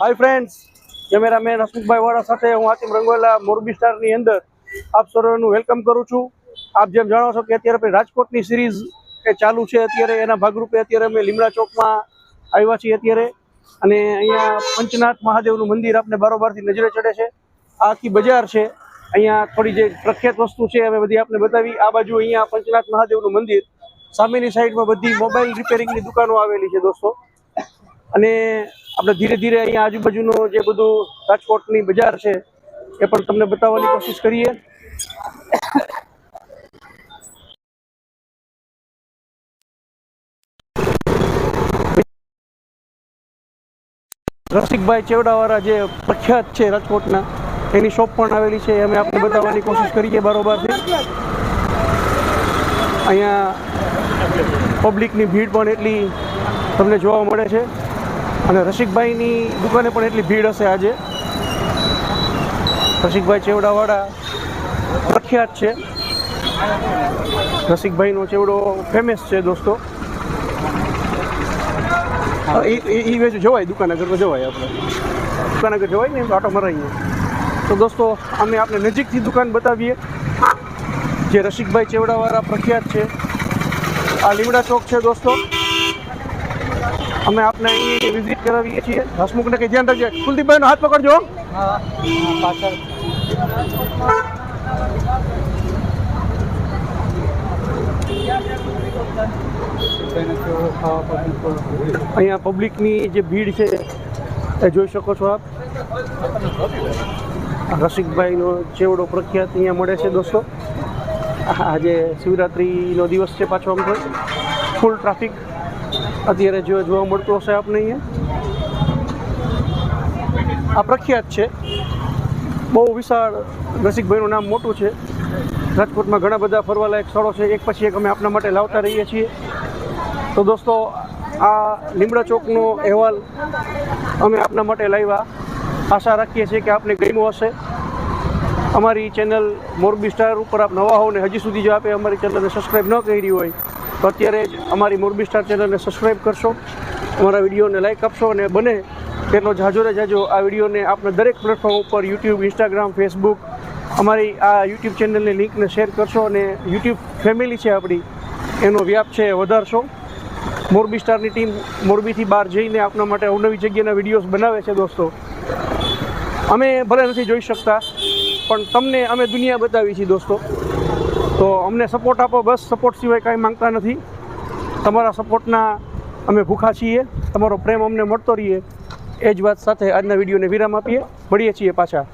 Hi friends cameraman Hasmukhbhai વાળા સાથે હું આતિમ રંગોલા મોરબી સ્ટારની અંદર આપ સર્વેનું વેલકમ કરું છું. આપ જેમ જાણો છો કે અત્યારે આપણે રાજકોટની સિરીઝ એ ચાલુ છે અત્યારે. એના ભાગરૂપે અત્યારે અમે લીમડા ચોકમાં આવ્યા છીએ અત્યારે. અને અહીંયા પંચનાથ મહાદેવનું મંદિર આપને બારોબારથી નજરે ચડે છે. આ આખી બજાર છે. અહીંયા થોડી જે પ્રખ્યાત વસ્તુ છે અમે બધી આપને બતાવી. આ બાજુ અહીંયા પંચનાથ મહાદેવનું મંદિર. સામેની સાઈડમાં બધી મોબાઈલ રિપેરિંગની દુકાનો આવેલી છે દોસ્તો. અને આપણે ધીરે ધીરે અહીંયા આજુબાજુનું જે બધું રાજકોટની બજાર છે, એ પણ તમને બતાવવાની કોશિશ કરીએ. રસિકભાઈ ચેવડાવાળા જે પ્રખ્યાત છે રાજકોટના, એની શોપ પણ આવેલી છે અમે આપણે બતાવવાની કોશિશ કરીએ બરોબરથી. અહીંયા પબ્લિકની ભીડ પણ એટલી તમને જોવા મળે છે. અને રસિકભાઈની દુકાને પણ એટલી ભીડ હશે આજે. રસિકભાઈ ચેવડાવાળા પ્રખ્યાત છે. રસિકભાઈનો ચેવડો ફેમસ છે દોસ્તો. એ વેચું જવાય દુકાન આગળ જવાય આપણે. દુકાન આગળ જવાય ને આટો મરાઈએ. તો દોસ્તો, અમે આપણે નજીકથી દુકાન બતાવીએ. જે રસિકભાઈ ચેવડાવાળા પ્રખ્યાત છે. આ લીમડા ચોક છે દોસ્તો. અમે આપને અહીં વિઝિટ કરાવીએ છીએ. હસમુખને કંઈ ધ્યાન રાખજે. કુલદીપભાઈનો હાથ પકડજો અહીંયા પબ્લિકની જે ભીડ છે એ જોઈ શકો છો આપ. રસિકભાઈનો ચેવડો પ્રખ્યાત અહીંયા મળે છે દોસ્તો. આજે શિવરાત્રિનો દિવસ છે પાછો આમ ફૂલ ટ્રાફિક અત્યારે જો જોવા મળતું હશે આપને અહીંયા? આ પ્રખ્યાત છે. બહુ વિશાળ રસિકભાઈનું નામ મોટું છે. રાજકોટમાં ઘણા બધા ફરવાલાયક સ્થળો છે. એક પછી એક અમે આપના માટે લાવતા રહીએ છીએ. તો દોસ્તો, આ લીમડા ચોકનો અહેવાલ અમે આપના માટે લાવ્યા. આશા રાખીએ છીએ કે આપને ગમ્યું હશે. અમારી ચેનલ મોરબી સ્ટાર ઉપર આપ નવા હો ને હજી સુધી જો આપે અમારી ચેનલને સબસ્ક્રાઈબ ન કરી હોય તો અત્યારે જ અમારી મોરબી સ્ટાર ચેનલને સબસ્ક્રાઈબ કરશો, અમારા વિડીયોને લાઇક આપશો અને બને તેટલો જાજો ને જાજો આ વિડીયોને આપણે દરેક પ્લેટફોર્મ ઉપર યુટ્યુબ ઇન્સ્ટાગ્રામ ફેસબુક અમારી આ યુટ્યુબ ચેનલની લિંકને શેર કરશો અને યુટ્યુબ ફેમિલી છે આપણી, એનો વ્યાપ છે વધારશો. મોરબી સ્ટારની ટીમ મોરબીથી બહાર જઈને આપના માટે અવનવી જગ્યાના વિડીયોઝ બનાવે છે દોસ્તો. અમે ભલે નથી જોઈ શકતા, પણ તમને અમે દુનિયા બતાવી છીએ દોસ્તો. તો અમને સપોર્ટ આપો, બસ સપોર્ટ સિવાય કાંઈ માંગતા નથી. તમારા સપોર્ટના અમે ભૂખા છીએ, તમારો પ્રેમ અમને મળતો રહીએ. એ જ વાત સાથે આજના વિડીયોને વિરામ આપીએ. મળીએ છીએ પાછા.